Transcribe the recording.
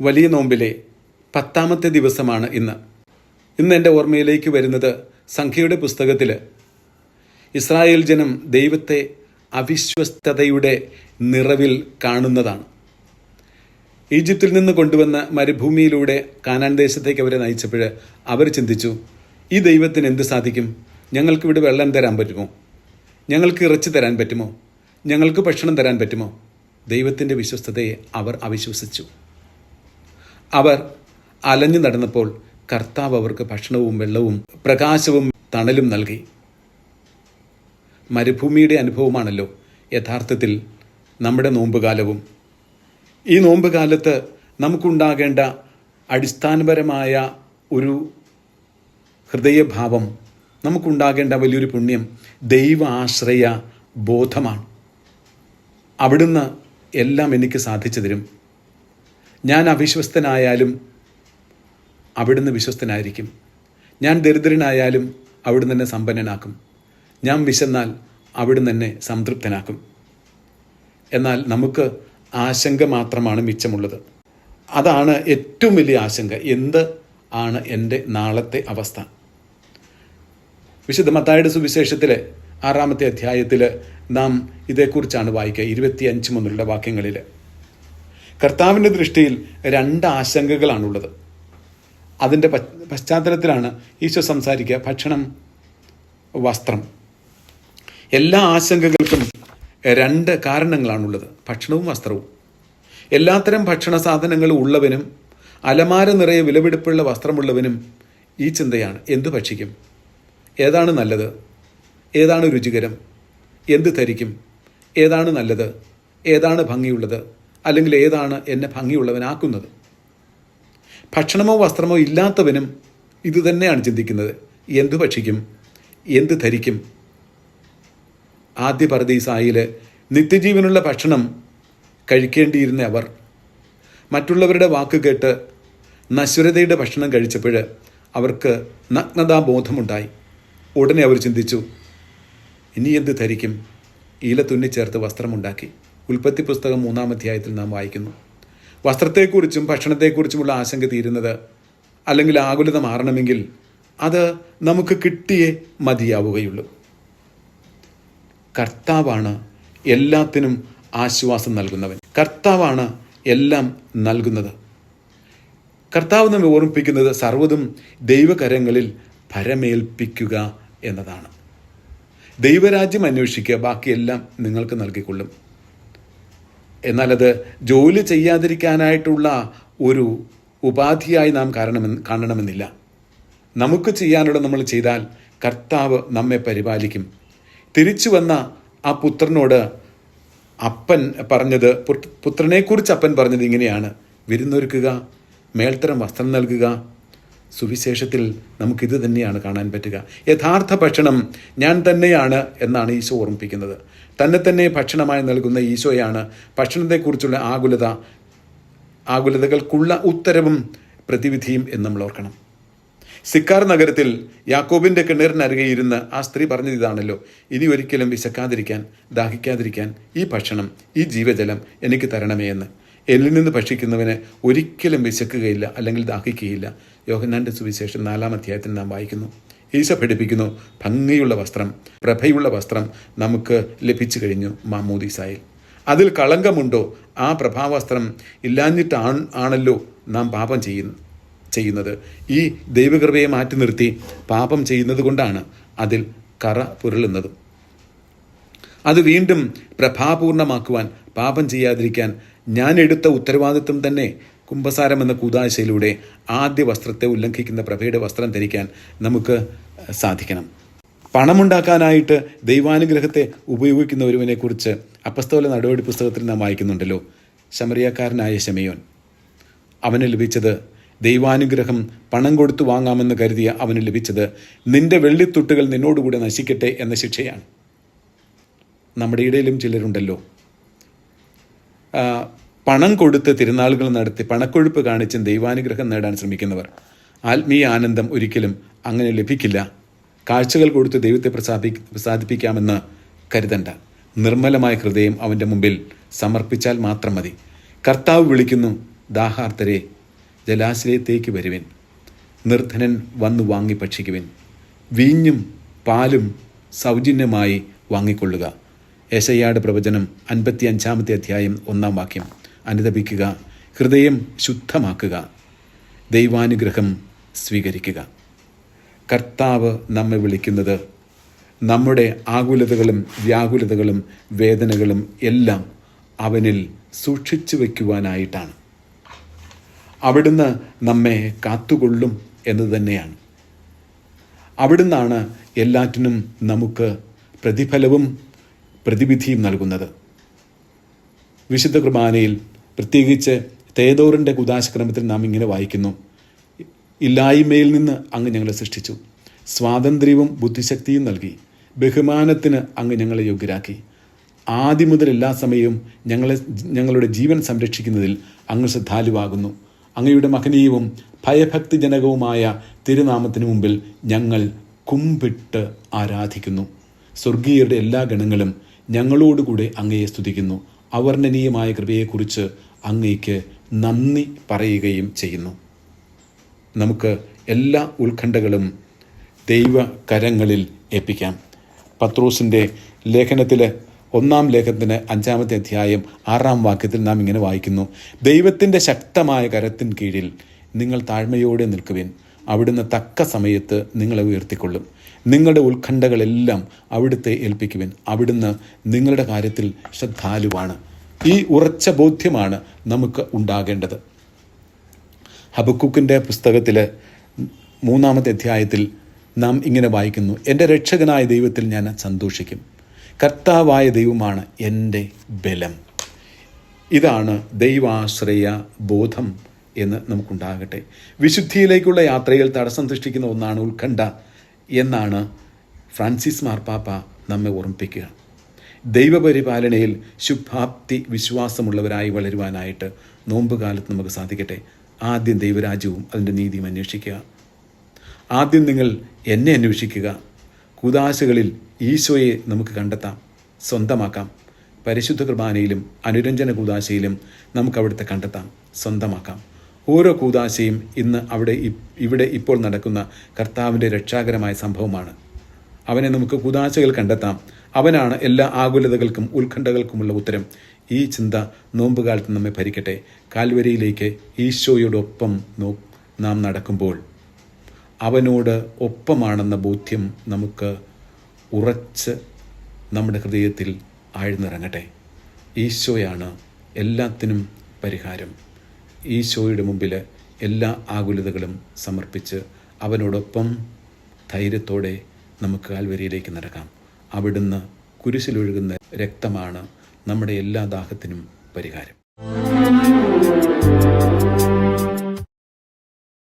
വലിയ നോമ്പിലെ പത്താമത്തെ ദിവസമാണ് ഇന്ന്. ഇന്ന് എന്റെ ഓർമ്മയിലേക്ക് വരുന്നത് സംഖ്യയുടെ പുസ്തകത്തിൽ ഇസ്രായേൽ ജനം ദൈവത്തെ അവിശ്വസ്തതയുടെ നിറവിൽ കാണുന്നതാണ്. ഈജിപ്തിൽ നിന്ന് കൊണ്ടുവന്ന മരുഭൂമിയിലൂടെ കാനാൻ ദേശത്തേക്ക് അവരെ നയിച്ചപ്പോൾ അവർ ചിന്തിച്ചു ഈ ദൈവത്തിന് എന്ത് സാധിക്കും? ഞങ്ങൾക്ക് ഇവിടെ വെള്ളം തരാൻ പറ്റുമോ? ഞങ്ങൾക്ക് ഇറച്ചി തരാൻ പറ്റുമോ? ഞങ്ങൾക്ക് ഭക്ഷണം തരാൻ പറ്റുമോ? ദൈവത്തിന്റെ വിശ്വസ്തതയെ അവർ അവിശ്വസിച്ചു. അവർ അലഞ്ഞു നടന്നപ്പോൾ കർത്താവ് അവർക്ക് ഭക്ഷണവും വെള്ളവും പ്രകാശവും തണലും നൽകി. മരുഭൂമിയുടെ അനുഭവമാണല്ലോ യഥാർത്ഥത്തിൽ നമ്മുടെ നോമ്പുകാലവും. ഈ നോമ്പുകാലത്ത് നമുക്കുണ്ടാകേണ്ട അടിസ്ഥാനപരമായ ഒരു ഹൃദയഭാവം നമുക്കുണ്ടാകേണ്ട വലിയൊരു പുണ്യം ദൈവ ആശ്രയ ബോധമാണ്. അവിടുന്ന് എല്ലാം എനിക്ക് സാധിച്ചു തരും ഞാൻ അവിശ്വസ്തനായാലും അവിടുന്ന് വിശ്വസ്തനായിരിക്കും. ഞാൻ ദരിദ്രനായാലും അവിടുന്ന് എന്നെ സമ്പന്നനാക്കും. ഞാൻ വിശന്നാൽ അവിടുന്ന് തന്നെ സംതൃപ്തനാക്കും. എന്നാൽ നമുക്ക് ആശങ്ക മാത്രമാണ് മിച്ചമുള്ളത്. അതാണ് ഏറ്റവും വലിയ ആശങ്ക. എന്ത് ആണ് എന്റെ നാളത്തെ അവസ്ഥ? വിശുദ്ധ മത്തായുടെ സുവിശേഷത്തിലെ ആറാമത്തെ അധ്യായത്തിൽ നാം ഇതേക്കുറിച്ചാണ് വായിക്കുക. ഇരുപത്തി അഞ്ച് മുതലുള്ള വാക്യങ്ങളിൽ കർത്താവിന്റെ ദൃഷ്ടിയിൽ രണ്ട് ആശങ്കകളാണുള്ളത്. അതിന്റെ പശ്ചാത്തലത്തിലാണ് ഈശോ സംസാരിക്കുക. ഭക്ഷണം വസ്ത്രം. എല്ലാ ആശങ്കകൾക്കും രണ്ട് കാരണങ്ങളാണുള്ളത്. ഭക്ഷണവും വസ്ത്രവും. എല്ലാത്തരം ഭക്ഷണ സാധനങ്ങളും ഉള്ളവനും അലമാര നിറയെ വിലപിടിപ്പുള്ള വസ്ത്രമുള്ളവനും ഈ ചിന്തയാണ്. എന്തു ഭക്ഷിക്കും? ഏതാണ് നല്ലത്? ഏതാണ് രുചികരം? എന്ത് ധരിക്കും? ഏതാണ് നല്ലത്? ഏതാണ് ഭംഗിയുള്ളത്? അല്ലെങ്കിൽ ഏതാണ് എന്നെ ഭംഗിയുള്ളവനാക്കുന്നത്? ഭക്ഷണമോ വസ്ത്രമോ ഇല്ലാത്തവനും ഇതുതന്നെയാണ് ചിന്തിക്കുന്നത്. എന്തു ഭക്ഷിക്കും? എന്ത് ധരിക്കും? ആദ്യ പർദീസായിൽ നിത്യജീവനുള്ള ഭക്ഷണം കഴിക്കേണ്ടിയിരുന്ന അവർ മറ്റുള്ളവരുടെ വാക്ക് കേട്ട് നശ്വരതയുടെ ഭക്ഷണം കഴിച്ചപ്പോൾ അവർക്ക് നഗ്നതാബോധമുണ്ടായി. ഉടനെ അവർ ചിന്തിച്ചു ഇനി എന്ത് ധരിക്കും? ഈല തുന്നിച്ചേർത്ത് വസ്ത്രമുണ്ടാക്കി. ഉൽപ്പത്തി പുസ്തകം മൂന്നാം അധ്യായത്തിൽ നാം വായിക്കുന്നു. വസ്ത്രത്തെക്കുറിച്ചും ഭക്ഷണത്തെക്കുറിച്ചുമുള്ള ആശങ്ക തീരുന്നത് അല്ലെങ്കിൽ ആകുലത മാറണമെങ്കിൽ അത് നമുക്ക് കിട്ടിയേ മതിയാവുകയുള്ളൂ. കർത്താവാണ് എല്ലാത്തിനും ആശ്വാസം നൽകുന്നവൻ. കർത്താവാണ് എല്ലാം നൽകുന്നത്. കർത്താവ് നമ്മെ ഓർമ്മിപ്പിക്കുന്നത് സർവതും ദൈവകരങ്ങളിൽ ഭരമേൽപ്പിക്കുക എന്നതാണ്. ദൈവരാജ്യം അന്വേഷിക്കുക ബാക്കിയെല്ലാം നിങ്ങൾക്ക് നൽകിക്കൊള്ളും. എന്നാൽ അത് ജോലി ചെയ്യാതിരിക്കാനായിട്ടുള്ള ഒരു ഉപാധിയായി നാം കാരണമെന്ന് കാണണമെന്നില്ല. നമുക്ക് ചെയ്യാനുള്ള നമ്മൾ ചെയ്താൽ കർത്താവ് നമ്മെ പരിപാലിക്കും. തിരിച്ചു വന്ന ആ പുത്രനോട് അപ്പൻ പറഞ്ഞത് പുത്രനെക്കുറിച്ച് അപ്പൻ പറഞ്ഞത് ഇങ്ങനെയാണ്. വിരുന്നൊരുക്കുക മേൽത്തരം വസ്ത്രം നൽകുക സുവിശേഷത്തിൽ നമുക്കിത് തന്നെയാണ് കാണാൻ പറ്റുക. യഥാർത്ഥ ഭക്ഷണം ഞാൻ തന്നെയാണ് എന്നാണ് ഈശോ ഓർമ്മിപ്പിക്കുന്നത്. തന്നെ തന്നെ ഭക്ഷണമായി നൽകുന്ന ഈശോയാണ് ഭക്ഷണത്തെക്കുറിച്ചുള്ള ആകുലത ആകുലതകൾക്കുള്ള ഉത്തരവും പ്രതിവിധിയും എന്ന് നമ്മൾ ഓർക്കണം. സിക്കാർ നഗരത്തിൽ യാക്കോബിന്റെ കിണറിനരികെ ഇരുന്ന് ആ സ്ത്രീ പറഞ്ഞത് ഇതാണല്ലോ ഇനി ഒരിക്കലും വിശക്കാതിരിക്കാൻ ദാഹിക്കാതിരിക്കാൻ ഈ ഭക്ഷണം ഈ ജീവജലം എനിക്ക് തരണമേ എന്ന്. എന്നിൽ നിന്ന് ഭക്ഷിക്കുന്നവന് ഒരിക്കലും വിശക്കുകയില്ല അല്ലെങ്കിൽ ദാഹിക്കുകയില്ല. യോഹന്നാന്റെ സുവിശേഷം നാലാം അധ്യായത്തിൽ നാം വായിക്കുന്നു. ഈശ പഠിപ്പിക്കുന്നു ഭംഗിയുള്ള വസ്ത്രം പ്രഭയുള്ള വസ്ത്രം നമുക്ക് ലഭിച്ചു കഴിഞ്ഞു മാമൂദിസായിൽ. അതിൽ കളങ്കമുണ്ടോ? ആ പ്രഭാവസ്ത്രം ഇല്ലാഞ്ഞിട്ടാണ് ആണല്ലോ നാം പാപം ചെയ്യുന്നു ചെയ്യുന്നത്. ഈ ദൈവകൃപയെ മാറ്റി നിർത്തി പാപം ചെയ്യുന്നത് കൊണ്ടാണ് അതിൽ കറ പുരളുന്നതും. അത് വീണ്ടും പ്രഭാപൂർണമാക്കുവാൻ പാപം ചെയ്യാതിരിക്കാൻ ഞാൻ എടുത്ത ഉത്തരവാദിത്വം തന്നെ കുംഭസാരം എന്ന കൂതാശയിലൂടെ ആദ്യ വസ്ത്രത്തെ ഉല്ലംഘിക്കുന്ന പ്രഭയുടെ വസ്ത്രം ധരിക്കാൻ നമുക്ക് സാധിക്കണം. പണമുണ്ടാക്കാനായിട്ട് ദൈവാനുഗ്രഹത്തെ ഉപയോഗിക്കുന്ന ഒരുവനെക്കുറിച്ച് അപ്പസ്തോല നടപടി പുസ്തകത്തിൽ നാം വായിക്കുന്നുണ്ടല്ലോ. ശമറിയക്കാരനായ ശമയോൻ. അവന് ലഭിച്ചത് ദൈവാനുഗ്രഹം പണം കൊടുത്തു വാങ്ങാമെന്ന് കരുതിയ അവന് ലഭിച്ചത് നിന്റെ വെള്ളിത്തുട്ടുകൾ നിന്നോടുകൂടെ നശിക്കട്ടെ എന്ന ശിക്ഷയാണ്. നമ്മുടെ ഇടയിലും ചിലരുണ്ടല്ലോ. പണം കൊടുത്ത് തിരുനാളുകൾ നടത്തി പണക്കൊഴുപ്പ് കാണിച്ചും ദൈവാനുഗ്രഹം നേടാൻ ശ്രമിക്കുന്നവർ. ആത്മീയ ആനന്ദം ഒരിക്കലും അങ്ങനെ ലഭിക്കില്ല. കാഴ്ചകൾ കൊടുത്ത് ദൈവത്തെ പ്രസാദി പ്രസാദിപ്പിക്കാമെന്ന് കരുതണ്ട. നിർമ്മലമായ ഹൃദയം അവന്റെ മുമ്പിൽ സമർപ്പിച്ചാൽ മാത്രം മതി. കർത്താവ് വിളിക്കുന്നു ദാഹാർത്തരെ ജലാശയത്തേക്ക് വരുവിൻ. നിർധനൻ വന്നു വാങ്ങി ഭക്ഷിക്കുവിൻ. വീഞ്ഞും പാലും സൗജന്യമായി വാങ്ങിക്കൊള്ളുക. യശയ്യാട് പ്രവചനം അൻപത്തി അഞ്ചാമത്തെ അധ്യായം ഒന്നാം വാക്യം. അനുദപിക്കുക. ഹൃദയം ശുദ്ധമാക്കുക. ദൈവാനുഗ്രഹം സ്വീകരിക്കുക. കർത്താവ് നമ്മെ വിളിക്കുന്നത് നമ്മുടെ ആകുലതകളും വ്യാകുലതകളും വേദനകളും എല്ലാം അവനിൽ സൂക്ഷിച്ചു വയ്ക്കുവാനായിട്ടാണ്. അവിടുന്ന് നമ്മെ കാത്തുകൊള്ളും എന്ന് തന്നെയാണ്. അവിടുന്നാണ് എല്ലാറ്റിനും നമുക്ക് പ്രതിഫലവും പ്രതിവിധിയും നൽകുന്നത്. വിശുദ്ധ കുർബാനയിൽ പ്രത്യേകിച്ച് തേതോറിന്റെ കുദാശക്രമത്തിൽ നാം ഇങ്ങനെ വായിക്കുന്നു. ഇല്ലായ്മയിൽ നിന്ന് അങ്ങ് ഞങ്ങളെ സൃഷ്ടിച്ചു. സ്വാതന്ത്ര്യവും ബുദ്ധിശക്തിയും നൽകി. ബഹുമാനത്തിന് അങ്ങ് ഞങ്ങളെ യോഗ്യരാക്കി. ആദ്യം മുതൽ എല്ലാ സമയവും ഞങ്ങളെ ഞങ്ങളുടെ ജീവൻ സംരക്ഷിക്കുന്നതിൽ അങ്ങ് ശ്രദ്ധാലുവാകുന്നു. അങ്ങയുടെ മഹനീയവും ഭയഭക്തിജനകവുമായ തിരുനാമത്തിന് മുമ്പിൽ ഞങ്ങൾ കുമ്പിട്ട് ആരാധിക്കുന്നു. സ്വർഗീയരുടെ എല്ലാ ഗണങ്ങളും ഞങ്ങളോടുകൂടെ അങ്ങയെ സ്തുതിക്കുന്നു. അവർണനീയമായ കൃപയെക്കുറിച്ച് അങ്ങയ്ക്ക് നന്ദി പറയുകയും ചെയ്യുന്നു. നമുക്ക് എല്ലാ ഉത്കണ്ഠകളും ദൈവ കരങ്ങളിൽ ഏൽപ്പിക്കാം. പത്രോസിന്റെ ലേഖനത്തിൽ ഒന്നാം ലേഖനത്തിന് അഞ്ചാമത്തെ അധ്യായം ആറാം വാക്യത്തിൽ നാം ഇങ്ങനെ വായിക്കുന്നു. ദൈവത്തിന്റെ ശക്തമായ കരത്തിൻ കീഴിൽ നിങ്ങൾ താഴ്മയോടെ നിൽക്കുവിൻ. അവിടുന്ന് തക്ക സമയത്ത് നിങ്ങളെ ഉയർത്തിക്കൊള്ളും. നിങ്ങളുടെ ഉത്കണ്ഠകളെല്ലാം അവിടുത്തെ ഏൽപ്പിക്കുവിൻ. അവിടുന്ന് നിങ്ങളുടെ കാര്യത്തിൽ ശ്രദ്ധാലുവാണ്. ഈ ഉറച്ച ബോധ്യമാണ് നമുക്ക് ഉണ്ടാകേണ്ടത്. ഹബക്കുക്കിന്റെ പുസ്തകത്തിൽ മൂന്നാമത്തെ അധ്യായത്തിൽ നാം ഇങ്ങനെ വായിക്കുന്നു എന്റെ രക്ഷകനായ ദൈവത്തിൽ ഞാൻ സന്തോഷിക്കും. കർത്താവായ ദൈവമാണ് എന്റെ ബലം. ഇതാണ് ദൈവാശ്രയ ബോധം എന്ന് നമുക്കുണ്ടാകട്ടെ. വിശുദ്ധിയിലേക്കുള്ള യാത്രയിൽ തടസ്സം സൃഷ്ടിക്കുന്ന ഒന്നാണ് ഉത്കണ്ഠ എന്നാണ് ഫ്രാൻസിസ് മാർപ്പാപ്പ നമ്മെ ഓർമ്മിപ്പിക്കുക. ദൈവപരിപാലനയിൽ ശുഭാപ്തി വിശ്വാസമുള്ളവരായി വളരുവാനായിട്ട് നോമ്പുകാലത്ത് നമുക്ക് സാധിക്കട്ടെ. ആദ്യം ദൈവരാജ്യവും അതിന്റെ നീതിയും അന്വേഷിക്കുക. ആദ്യം നിങ്ങൾ എന്നെ അന്വേഷിക്കുക. കുദാശകളിൽ ഈശോയെ നമുക്ക് കണ്ടെത്താം. സ്വന്തമാക്കാം. പരിശുദ്ധ കുർബാനയിലും അനുരഞ്ജന കൂതാശയിലും നമുക്ക് അവിടുത്തെ കണ്ടെത്താം. സ്വന്തമാക്കാം. ഓരോ കൂതാശയും ഇന്ന് അവിടെ ഇവിടെ ഇപ്പോൾ നടക്കുന്ന കർത്താവിന്റെ രക്ഷാകരമായ സംഭവമാണ്. അവനെ നമുക്ക് കുതാശകൾ കണ്ടെത്താം. അവനാണ് എല്ലാ ആകുലതകൾക്കും ഉത്കണ്ഠകൾക്കുമുള്ള ഉത്തരം. ഈ ചിന്ത നോമ്പുകാലത്ത് നമ്മെ ഭരിക്കട്ടെ. കാൽവരിയിലേക്ക് ഈശോയോടൊപ്പം നോ നാം നടക്കുമ്പോൾ അവനോട് ഒപ്പമാണെന്ന ബോധ്യം നമുക്ക് ഉറച്ച് നമ്മുടെ ഹൃദയത്തിൽ ആഴ്ന്നിറങ്ങട്ടെ. ഈശോയാണ് എല്ലാത്തിനും പരിഹാരം. ഈശോയുടെ മുമ്പിൽ എല്ലാ ആകുലതകളും സമർപ്പിച്ച് അവനോടൊപ്പം ധൈര്യത്തോടെ നമുക്ക് കാൽവരിയിലേക്ക് നടക്കാം. അവിടുന്ന് കുരിശിലൊഴുകുന്ന രക്തമാണ് നമ്മുടെ എല്ലാ ദാഹത്തിനും പരിഹാരം.